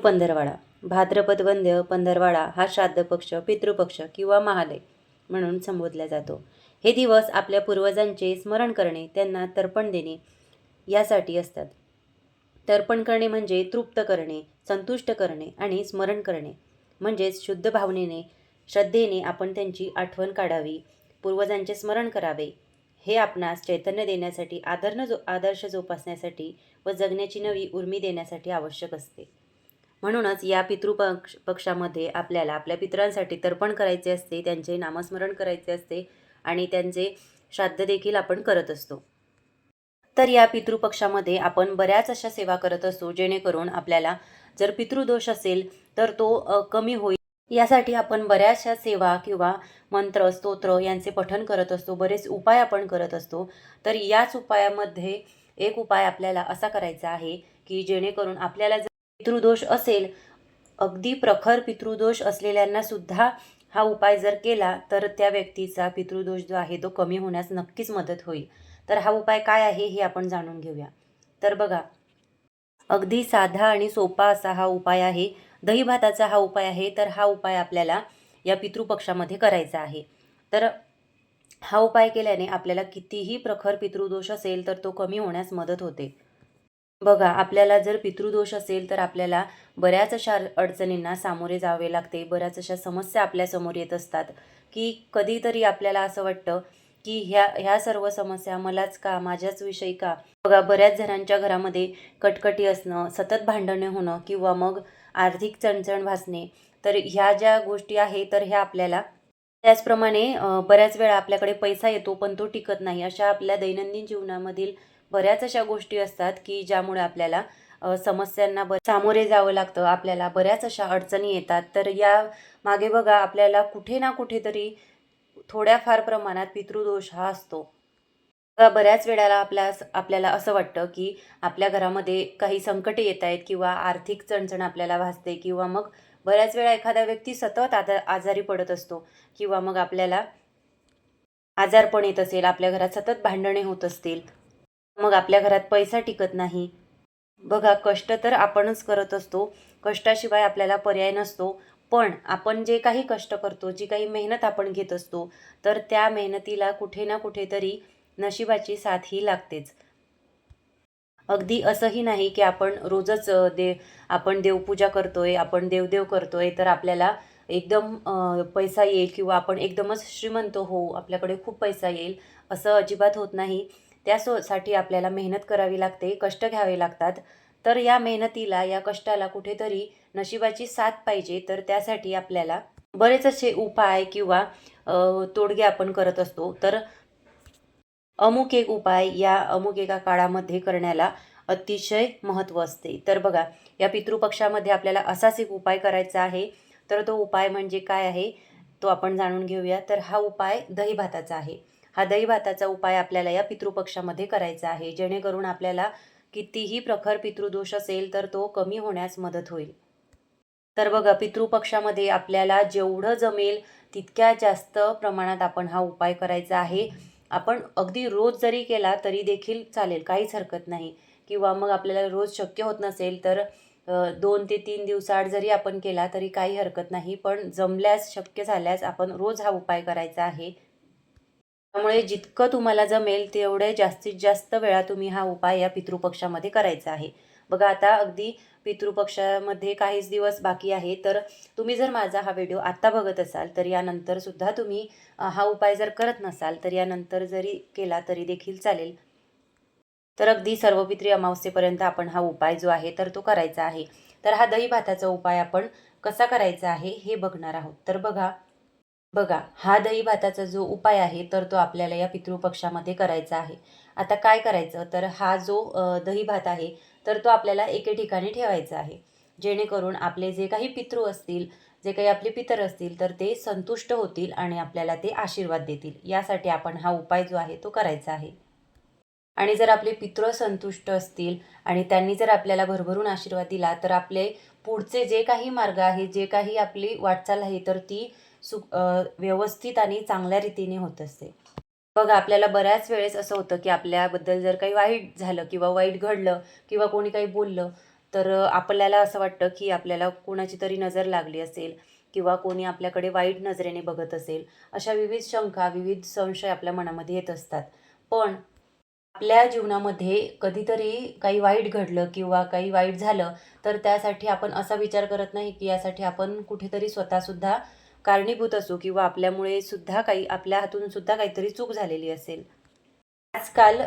पंधरवाडा. भाद्रपद वंद्य पंधरवाडा हा श्राद्ध पक्ष पितृपक्ष किंवा महालय म्हणून संबोधला जातो. हे दिवस आपल्या पूर्वजांचे स्मरण करणे त्यांना तर्पण देणे यासाठी असतात. तर्पण करणे म्हणजे तृप्त करणे संतुष्ट करणे आणि स्मरण करणे. म्हणजेच शुद्ध भावनेने श्रद्धेने आपण त्यांची आठवण काढावी पूर्वजांचे स्मरण करावे. हे आपणास चैतन्य देण्यासाठी आदर्ण जो आदर्श जोपासण्यासाठी व जगण्याची नवी उर्मी देण्यासाठी आवश्यक असते. म्हणूनच या पितृपक्ष पक्षामध्ये आपल्याला आपल्या पितरांसाठी तर्पण करायचे असते त्यांचे नामस्मरण करायचे असते आणि त्यांचे श्राद्ध देखील आपण करत असतो. तर या पितृपक्षामध्ये आपण बऱ्याच अशा सेवा करत असतो जेणेकरून आपल्याला जर पितृदोष असेल तर तो कमी होईल. यासाठी आपण बऱ्याचशा सेवा किंवा मंत्र स्तोत्र यांचे पठण करत असतो बरेच उपाय आपण करत असतो. तर याच उपायामध्ये एक उपाय आपल्याला असा करायचा आहे की जेणेकरून आपल्याला पितृदोष असेल अगदी प्रखर पितृदोष असलेल्यांना सुद्धा हा उपाय जर केला तर त्या व्यक्तीचा पितृदोष जो आहे तो कमी होण्यास नक्कीच मदत होईल. तर हा उपाय काय आहे हे आपण जाणून घेऊया. तर बघा अगदी साधा आणि सोपा असा हा उपाय आहे. दही भाताचा हा उपाय आहे तर हा उपाय आपल्याला या पितृपक्षामध्ये करायचा आहे. तर हा उपाय केल्याने आपल्याला कितीही प्रखर पितृदोष असेल तर तो कमी होण्यास मदत होते. बघा आपल्याला जर पितृदोष असेल तर आपल्याला बऱ्याच अशा अडचणींना सामोरे जावे लागते. बऱ्याच अशा समस्या आपल्यासमोर येत असतात की कधीतरी आपल्याला असं वाटतं की ह्या ह्या सर्व समस्या मलाच का माझ्याच विषयी का? बघा बऱ्याच जणांच्या घरामध्ये कटकटी असणं सतत भांडणे होणं किंवा मग आर्थिक चणचण भासणे तर ह्या ज्या गोष्टी आहे तर ह्या आपल्याला त्याचप्रमाणे बऱ्याच वेळा आपल्याकडे पैसा येतो पण तो टिकत नाही. अशा आपल्या दैनंदिन जीवनामधील बऱ्याच अशा गोष्टी असतात की ज्यामुळे आपल्याला समस्यांना ब सामोरे जावं लागतं. आपल्याला बऱ्याच अशा अडचणी येतात. तर या मागे बघा आपल्याला कुठे ना कुठेतरी थोड्याफार प्रमाणात पितृदोष हा असतो. बघा, बऱ्याच वेळेला आपल्या आपल्याला असं वाटतं की आपल्या घरामध्ये काही संकटे येत आहेत किंवा आर्थिक चणचण आपल्याला भासते किंवा मग बऱ्याच वेळा एखादा व्यक्ती सतत आता आजारी पडत असतो किंवा मग आपल्याला आजारपण येत असेल आपल्या घरात सतत भांडणे होत असतील. मग आपल्या घरात पैसा टिकत नाही. बघा कष्ट तर आपणच करत असतो. कष्टाशिवाय आपल्याला पर्याय नसतो. पण आपण जे काही कष्ट करतो जी काही मेहनत आपण घेत असतो तर त्या मेहनतीला कुठे ना कुठेतरी नशिबाची साथ ही लागतेच. अगदी असंही नाही की आपण रोजच दे आपण देवपूजा करतोय आपण देवदेव करतोय तर आपल्याला एकदम पैसा येईल किंवा आपण एकदमच श्रीमंत होऊ आपल्याकडे खूप पैसा येईल असं अजिबात होत नाही. त्यासाठी आपल्याला मेहनत करावी लागते कष्ट घ्यावे लागतात. तर या मेहनतीला या कष्टाला कुठेतरी नशिबाची साथ पाहिजे. तर त्यासाठी आपल्याला बरेच असे उपाय किंवा तोडगे आपण करत असतो. तर अमुक एक उपाय या अमुक एका काळामध्ये करण्याला अतिशय महत्त्व असते. तर बघा या पितृपक्षामध्ये आपल्याला असाच एक उपाय करायचा आहे. तर तो उपाय म्हणजे काय आहे? तो आपण जाणून घेऊया. तर हा उपाय दही भाताचा आहे. हा दहीभाताचा उपाय आपल्याला या पितृपक्षामध्ये करायचा आहे. जेणेकरून आपल्याला कितीही प्रखर पितृदोष असेल तर तो कमी होण्यास मदत होईल. तर बघा पितृपक्षामध्ये आपल्याला जेवढं जमेल तितक्या जास्त प्रमाणात आपण हा उपाय करायचा आहे. आपण अगदी रोज जरी केला तरी देखील चालेल काहीच हरकत नाही. किंवा मग आपल्याला रोज शक्य होत नसेल तर दोन ते तीन दिवसाआड जरी आपण केला तरी काही हरकत नाही. पण जमल्यास शक्य झाल्यास आपण रोज हा उपाय करायचा आहे. त्यामुळे जितकं तुम्हाला जमेल तेवढे जास्तीत जास्त वेळा तुम्ही हा उपाय या पितृपक्षामध्ये करायचा आहे. बघा आता अगदी पितृपक्षामध्ये काहीच दिवस बाकी आहे तर तुम्ही जर माझा हा व्हिडिओ आत्ता बघत असाल तर यानंतर सुद्धा तुम्ही हा उपाय जर करत नसाल तर यानंतर जरी केला तरी देखील चालेल. तर अगदी सर्वपित्री अमावस्येपर्यंत आपण हा उपाय जो आहे तर तो करायचा आहे. तर हा दही भाताचा उपाय आपण कसा करायचा आहे हे बघणार आहोत. तर बघा बघा हा दही भाताचा जो उपाय आहे तर तो आपल्याला या पितृपक्षामध्ये करायचा आहे. आता काय करायचं? तर हा जो दही भात आहे तर तो आपल्याला एके ठिकाणी ठेवायचा आहे. जेणेकरून आपले जे काही पितृ असतील जे काही आपले पितर असतील तर ते संतुष्ट होतील आणि आपल्याला ते आशीर्वाद देतील. यासाठी आपण हा उपाय जो आहे तो करायचा आहे. आणि जर आपले पितृ संतुष्ट असतील आणि त्यांनी जर आपल्याला भरभरून आशीर्वाद दिला तर आपले पुढचे जे काही मार्ग आहे जे काही आपली वाटचाल आहे तर ती सु व्यवस्थित आणि चांगल्या रीतीने होत असते. बघा आपल्याला बऱ्याच वेळेस असं होतं की आपल्याबद्दल जर काही वाईट झालं किंवा वाईट घडलं किंवा कोणी काही बोललं तर आपल्याला असं वाटतं की आपल्याला कोणाची तरी नजर लागली असेल किंवा कोणी आपल्याकडे वाईट नजरेने बघत असेल अशा विविध शंका विविध संशय आपल्या मनामध्ये येत असतात. पण आपल्या जीवनामध्ये कधीतरी काही वाईट घडलं किंवा काही वाईट झालं तर त्यासाठी आपण असा विचार करत नाही की यासाठी आपण कुठेतरी स्वतःसुद्धा कारणीभूत असू किंवा आपल्यामुळे सुद्धा काही आपल्या हातून सुद्धा काहीतरी चूक झालेली असेल. आजकाल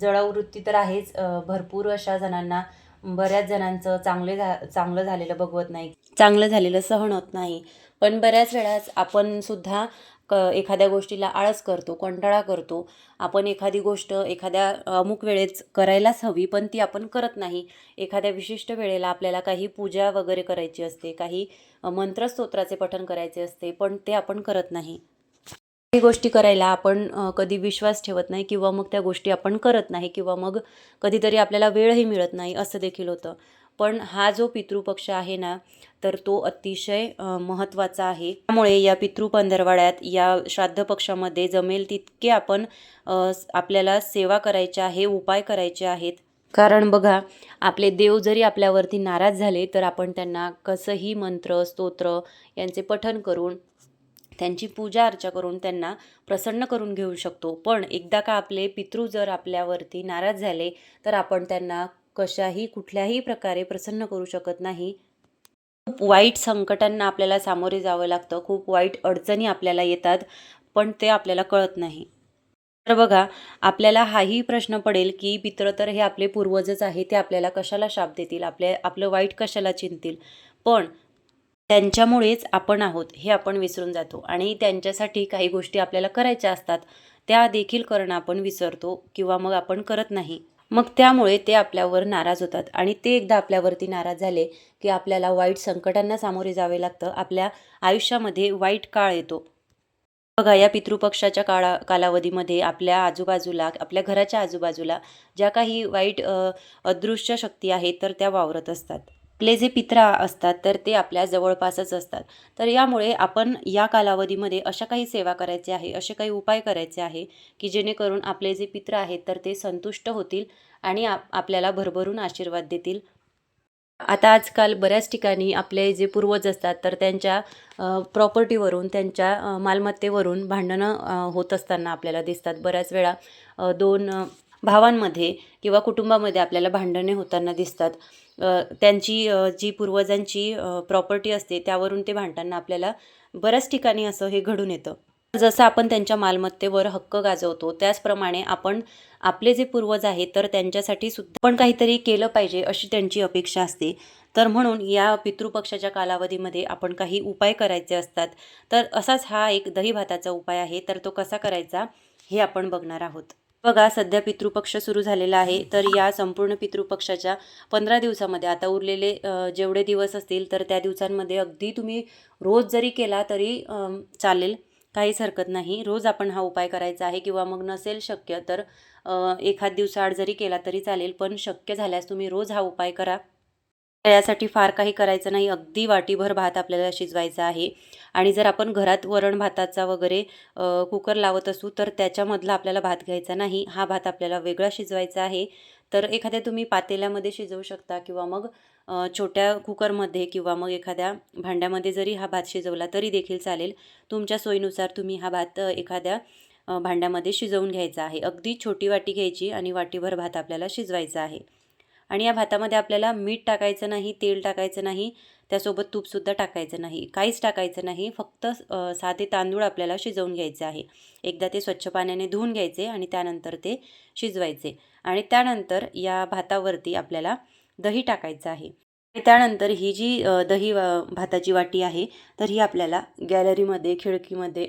जळावृत्ती तर आहेच. भरपूर अशा जणांना बऱ्याच जणांचं चांगले झा चांगलं झालेलं बघवत नाही. चांगलं झालेलं सहन होत नाही. पण बऱ्याच वेळाच आपण सुद्धा क एखाद्या गोष्टीला आळस करतो कंटाळा करतो आपण एखादी गोष्ट एखाद्या अमुक वेळेस करायलाच हवी पण ती आपण करत नाही. एखाद्या विशिष्ट वेळेला आपल्याला काही पूजा वगैरे करायची असते काही मंत्रस्तोत्राचे पठण करायचे असते पण ते आपण करत नाही. काही गोष्टी करायला आपण कधी विश्वास ठेवत नाही किंवा मग त्या गोष्टी आपण करत नाही किंवा मग कधीतरी आपल्याला वेळही मिळत नाही असं देखील होतं. पण हा जो पितृपक्ष आहे ना तर तो अतिशय महत्त्वाचा आहे. त्यामुळे या पितृ पंधरवाड्यात या श्राद्ध पक्षामध्ये जमेल तितके आपण आपल्याला सेवा करायच्या आहे उपाय करायचे आहेत. कारण बघा आपले देव जरी आपल्यावरती नाराज झाले तर आपण त्यांना कसंही मंत्र स्तोत्र यांचे पठन करून त्यांची पूजा अर्चा करून त्यांना प्रसन्न करून घेऊ शकतो. पण एकदा का आपले पितृ जर आपल्यावरती नाराज झाले तर आपण त्यांना कशाही कुठल्याही प्रकारे प्रसन्न करू शकत नाही. खूप वाईट संकटांना आपल्याला सामोरे जावं लागतं. खूप वाईट अडचणी आपल्याला येतात पण ते आपल्याला कळत नाही. तर बघा आपल्याला हाही प्रश्न पडेल की पितृ तर हे आपले पूर्वजच आहे ते आपल्याला कशाला शाप देतील? आपल्या आपलं वाईट कशाला चिंतील पण त्यांच्यामुळेच आपण आहोत हे आपण विसरून जातो. आणि त्यांच्यासाठी काही गोष्टी आपल्याला करायच्या असतात त्या देखील करणं आपण विसरतो किंवा मग आपण करत नाही. मग त्यामुळे ते आपल्यावर नाराज होतात. आणि ते एकदा आपल्यावरती नाराज झाले की आपल्याला वाईट संकटांना सामोरे जावे लागतं. आपल्या आयुष्यामध्ये वाईट काळ येतो. बघा या पितृपक्षाच्या काळा कालावधीमध्ये आपल्या आजूबाजूला आपल्या घराच्या आजूबाजूला ज्या काही वाईट अदृश्य शक्ती आहेत तर त्या वावरत असतात. आपले जे पित्रा असतात तर ते आपल्या जवळपासच असतात. तर यामुळे आपण या कालावधीमध्ये अशा काही सेवा करायचे आहे असे काही उपाय करायचे आहे की जेणेकरून आपले जे पित्र आहेत तर ते संतुष्ट होतील आणि आप आपल्याला भरभरून आशीर्वाद देतील. आता आजकाल बऱ्याच ठिकाणी आपले जे पूर्वज असतात तर त्यांच्या प्रॉपर्टीवरून त्यांच्या मालमत्तेवरून भांडणं होत असताना आपल्याला दिसतात. बऱ्याच वेळा दोन भावांमध्ये किंवा कुटुंबामध्ये आपल्याला भांडणे होताना दिसतात. त्यांची जी पूर्वजांची प्रॉपर्टी असते त्यावरून ते भांडताना आपल्याला बऱ्याच ठिकाणी असं हे घडून येतं. जसं आपण त्यांच्या मालमत्तेवर हक्क गाजवतो त्याचप्रमाणे आपण आपले जे पूर्वज आहेत तर त्यांच्यासाठी सुद्धा पण काहीतरी केलं पाहिजे अशी त्यांची अपेक्षा असते. तर म्हणून या पितृपक्षाच्या कालावधीमध्ये आपण काही उपाय करायचे असतात. तर असाच हा एक दही भाताचा उपाय आहे तर तो कसा करायचा हे आपण बघणार आहोत. बघा सध्या पितृपक्ष सुरू झालेला आहे. तर या संपूर्ण पितृपक्षाच्या पंधरा दिवसामध्ये आता उरलेले जेवढे दिवस असतील तर त्या दिवसांमध्ये अगदी तुम्ही रोज जरी केला तरी चालेल. काहीच हरकत नाही. रोज आपण हा उपाय करायचा आहे किंवा मग नसेल शक्य तर एखाद दिवसाआड जरी केला तरी चालेल पण शक्य झाल्यास तुम्ही रोज हा उपाय करा. यासाठी फार काही करायचं नाही. अगदी वाटीभर भात आपल्याला शिजवायचा आहे. आणि जर आपण घरात वरण भाताचा वगैरे कुकर लावत असू तर त्याच्यामधला आपल्याला भात घ्यायचा नाही. हा भात आपल्याला वेगळा शिजवायचा आहे. तर एखाद्या तुम्ही पातेल्यामध्ये शिजवू शकता किंवा मग छोट्या कुकरमध्ये किंवा मग एखाद्या भांड्यामध्ये जरी हा भात शिजवला तरी देखील चालेल. तुमच्या सोयीनुसार तुम्ही हा भात एखाद्या भांड्यामध्ये शिजवून घ्यायचा आहे. अगदी छोटी वाटी घ्यायची आणि वाटीभर भात आपल्याला शिजवायचा आहे. आणि या भातामध्ये आपल्याला मीठ टाकायचं नाही तेल टाकायचं नाही त्यासोबत तूपसुद्धा टाकायचं नाही. काहीच टाकायचं नाही फक्त साधे तांदूळ आपल्याला शिजवून घ्यायचे आहे. एकदा ते स्वच्छ पाण्याने धुवून घ्यायचे आणि त्यानंतर ते शिजवायचे. आणि त्यानंतर या भातावरती आपल्याला दही टाकायचं आहे. त्यानंतर ही जी दही भाताची वाटी आहे तर ही आपल्याला गॅलरीमध्ये खिडकीमध्ये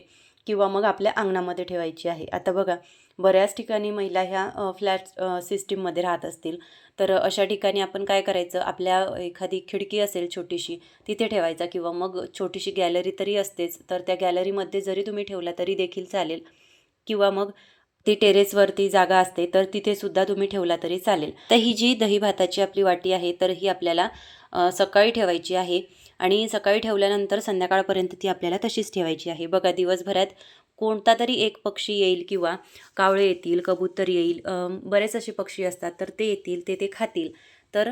किंवा मग आपल्या अंगणामध्ये ठेवायची आहे. आता बघा बऱ्याच ठिकाणी महिला ह्या फ्लॅट सिस्टीममध्ये राहत असतील. तर अशा ठिकाणी आपण काय करायचं? आपल्या एखादी खिडकी असेल छोटीशी तिथे ठेवायचा किंवा मग छोटीशी गॅलरी तरी असतेच. तर त्या गॅलरीमध्ये जरी तुम्ही ठेवला तरी देखील चालेल. किंवा मग ती टेरेसवरती जागा असते तर तिथेसुद्धा तुम्ही ठेवला तरी चालेल. तर ही जी दही भाताची आपली वाटी आहे तर ही आपल्याला सकाळी ठेवायची आहे. आणि सकाळी ठेवल्यानंतर संध्याकाळपर्यंत ती आपल्याला तशीच ठेवायची आहे. बघा दिवसभरात कोणता तरी एक पक्षी येईल किंवा कावळे येतील कबूतर येईल बरेच असे पक्षी असतात तर ते येतील ते ते खातील. तर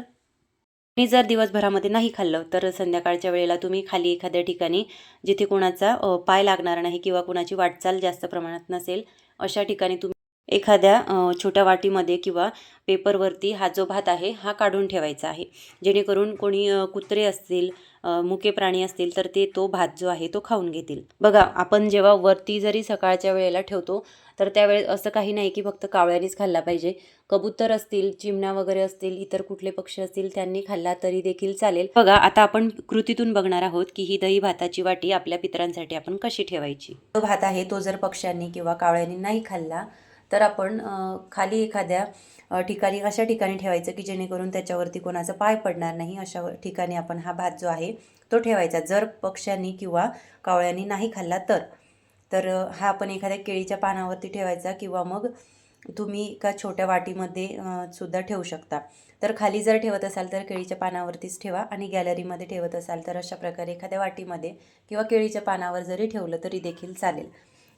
मी जर दिवसभरामध्ये नाही खाल्लं तर संध्याकाळच्या वेळेला तुम्ही खाली एखाद्या ठिकाणी जिथे कोणाचा पाय लागणार नाही किंवा कोणाची वाटचाल जास्त प्रमाणात नसेल अशा ठिकाणी तुम्ही एखाद्या छोट्या वाटीमध्ये किंवा पेपरवरती हा जो भात आहे हा काढून ठेवायचा आहे. जेणेकरून कोणी कुत्रे असतील मुके प्राणी असतील तर ते तो भात जो आहे तो खाऊन घेतील. बघा आपण जेव्हा वरती जरी सकाळच्या वेळेला ठेवतो तर त्यावेळेस असं काही नाही की फक्त कावळ्यानेच खाल्ला पाहिजे. कबूतर असतील चिमणा वगैरे असतील इतर कुठले पक्षी असतील त्यांनी खाल्ला तरी देखील चालेल. बघा आता आपण कृतीतून बघणार आहोत की ही दही भाताची वाटी आपल्या पित्रांसाठी आपण कशी ठेवायची? तो भात आहे तो जर पक्ष्यांनी किंवा कावळ्यांनी नाही खाल्ला तर आपण खाली एखाद्या ठिकाणी अशा ठिकाणी ठेवायचं की जेणेकरून त्याच्यावरती कोणाचा पाय पडणार नाही अशा व- ठिकाणी आपण हा भात जो आहे तो ठेवायचा. जर पक्ष्यांनी किंवा कावळ्यांनी नाही खाल्ला तर तर हा आपण एखाद्या केळीच्या पानावरती ठेवायचा किंवा मग तुम्ही एका छोट्या वाटीमध्ये सुद्धा ठेवू शकता. तर खाली जर ठेवत असाल तर केळीच्या पानावरतीच ठेवा आणि गॅलरीमध्ये ठेवत असाल तर अशा प्रकारे एखाद्या वाटीमध्ये किंवा केळीच्या पानावर जरी ठेवलं तरी देखील चालेल.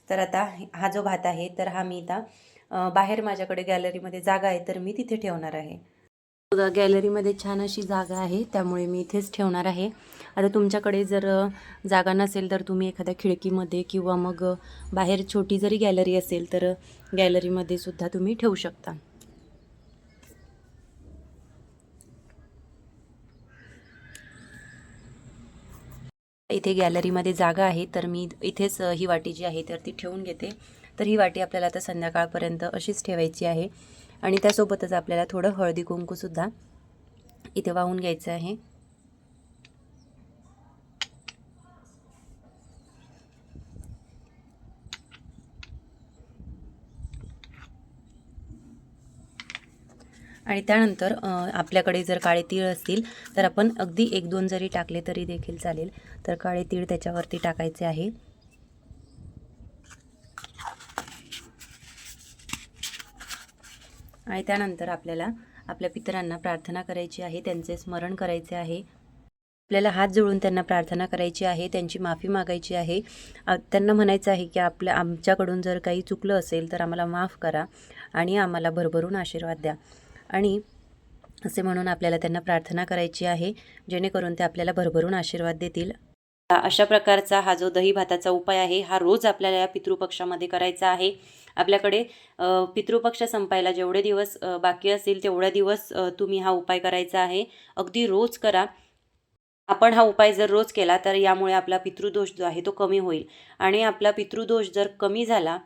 तर आता हा जो भात आहे तर हा मी आता बाहेर माझ्याकडे गॅलरीमध्ये जागा आहे तर मी तिथे ठेवणार आहे. बघा गॅलरीमध्ये छान अशी जागा आहे त्यामुळे मी इथेच ठेवणार आहे. आता तुमच्याकडे जर जागा नसेल तर तुम्ही एखाद्या खिडकीमध्ये किंवा मग बाहेर छोटी जरी गॅलरी असेल तर गॅलरीमध्ये सुद्धा तुम्ही ठेवू शकता. इथे गॅलरीमध्ये जागा आहे तर मी इथेच ही वाटी जी आहे तर ती ठेवून घेते. तर ही वाटी आपल्याला आता संध्याकाळपर्यंत अशीच ठेवायची आहे. आणि त्यासोबतच आपल्याला थोडं हळदी कुंकूसुद्धा इथे वाहून घ्यायचं आहे. आणि त्यानंतर आपल्याकडे जर काळे तीळ असतील तर आपण अगदी एक दोन जरी टाकले तरी देखील चालेल. तर काळे तीळ त्याच्यावरती टाकायचे आहे. आणि त्यानंतर आपल्याला आपल्या पितरांना प्रार्थना करायची आहे त्यांचे स्मरण करायचे आहे. आपल्याला हात जोडून त्यांना प्रार्थना करायची आहे त्यांची माफी मागायची आहे. त्यांना म्हणायचं आहे की आपल्या आमच्याकडून जर काही चुकलं असेल तर आम्हाला माफ करा आणि आम्हाला भरभरून आशीर्वाद द्या. आणि असे म्हणून आपल्याला त्यांना प्रार्थना करायची आहे जेणेकरून ते आपल्याला भरभरून आशीर्वाद देतील. अशा प्रकारचा हा जो दही भाताचा उपाय आहे हा रोज आपल्याला या पितृपक्षामध्ये करायचा आहे. आपल्याकडे पितृपक्ष संपायला जेवढे दिवस बाकी असतील तेवढ्या दिवस तुम्ही हा उपाय करायचा आहे. अगदी रोज करा. आपण हा उपाय जर रोज केला तर यामुळे आपला पितृदोष जो आहे तो कमी होईल. आणि आपला पितृदोष जर कमी झाला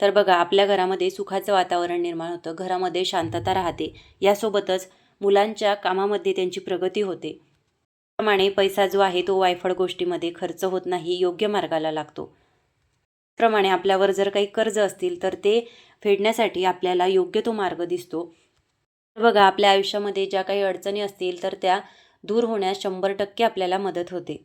तर बघा आपल्या घरामध्ये सुखाचं वातावरण निर्माण होतं. घरामध्ये शांतता राहते. यासोबतच मुलांच्या कामामध्ये त्यांची प्रगती होते. त्याप्रमाणे पैसा जो आहे तो वायफळ गोष्टीमध्ये खर्च होत नाही योग्य मार्गाला लागतो. त्याप्रमाणे आपल्यावर जर काही कर्ज असतील तर ते फेडण्यासाठी आपल्याला योग्य तो मार्ग दिसतो. बघा आपल्या आयुष्यामध्ये ज्या काही अडचणी असतील तर त्या दूर होण्यास शंभर टक्के आपल्याला मदत होते.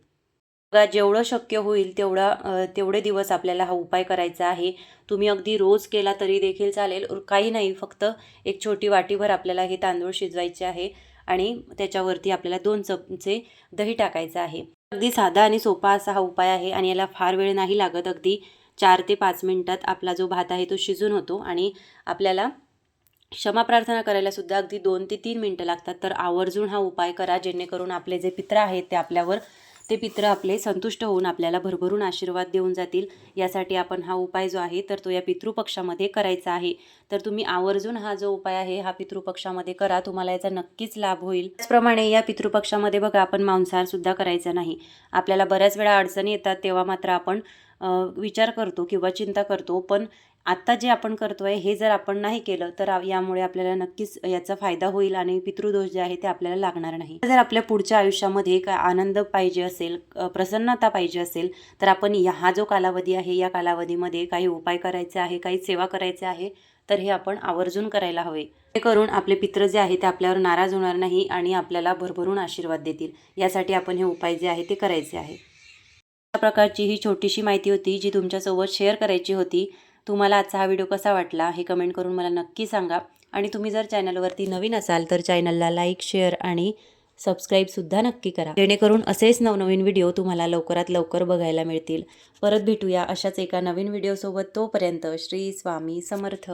बघा जेवढं शक्य होईल तेवढा तेवढे दिवस आपल्याला हा उपाय करायचा आहे. तुम्ही अगदी रोज केला तरी देखील चालेल. काही नाही फक्त एक छोटी वाटीभर आपल्याला हे तांदूळ शिजवायचे आहे आणि त्याच्यावरती आपल्याला दोन चमचे दही टाकायचं आहे. अगदी साधा आणि सोपा असा हा उपाय आहे आणि याला फार वेळ नाही लागत. अगदी चार ते पाच मिनटात आपला जो भात आहे तो शिजून होतो आणि आपल्याला क्षमा प्रार्थना करायला सुद्धा अगदी दोन ते तीन मिनटं लागतात. तर आवर्जून हा उपाय करा जेणेकरून आपले जे पित्र आहेत ते आपल्यावर ते पित्र आपले संतुष्ट होऊन आपल्याला भरभरून आशीर्वाद देऊन जातील. यासाठी आपण हा उपाय जो आहे तर तो या पितृपक्षामध्ये करायचा आहे. तर तुम्ही आवर्जून हा जो उपाय आहे हा पितृपक्षामध्ये करा. तुम्हाला याचा नक्कीच लाभ होईल. त्याचप्रमाणे या पितृपक्षामध्ये बघा आपण मांसाहार सुद्धा करायचा नाही. आपल्याला बऱ्याच वेळा अडचणी येतात तेव्हा मात्र आपण विचार करतो किंवा चिंता करतो पण आत्ता जे आपण करतो आहे हे जर आपण नाही केलं तर यामुळे आपल्याला नक्कीच याचा फायदा होईल आणि पितृदोष जे आहे ते आपल्याला लागणार नाही. जर आपल्या पुढच्या आयुष्यामध्ये काय आनंद पाहिजे असेल प्रसन्नता पाहिजे असेल तर आपण या हा जो कालावधी आहे या कालावधीमध्ये काही उपाय करायचे आहे काही सेवा करायचे आहे तर हे आपण आवर्जून करायला हवे. हे करून आपले पित्र जे आहे ते आपल्यावर नाराज होणार नाही आणि आपल्याला भरभरून आशीर्वाद देतील. यासाठी आपण हे उपाय जे आहे ते करायचे आहे. प्रकारची ही छोटीशी माहिती होती जी तुमच्यासोबत शेअर करायची होती. तुम्हाला आजचा हा व्हिडिओ कसा वाटला हे कमेंट करून मला नक्की सांगा. आणि तुम्ही जर चॅनलवरती नवीन असाल तर चॅनलला लाईक शेअर आणि सबस्क्राईबसुद्धा नक्की करा. जेणेकरून असेच नवनवीन व्हिडिओ तुम्हाला लवकरात लवकर बघायला मिळतील. परत भेटूया अशाच एका नवीन व्हिडिओसोबत तोपर्यंत श्री स्वामी समर्थ.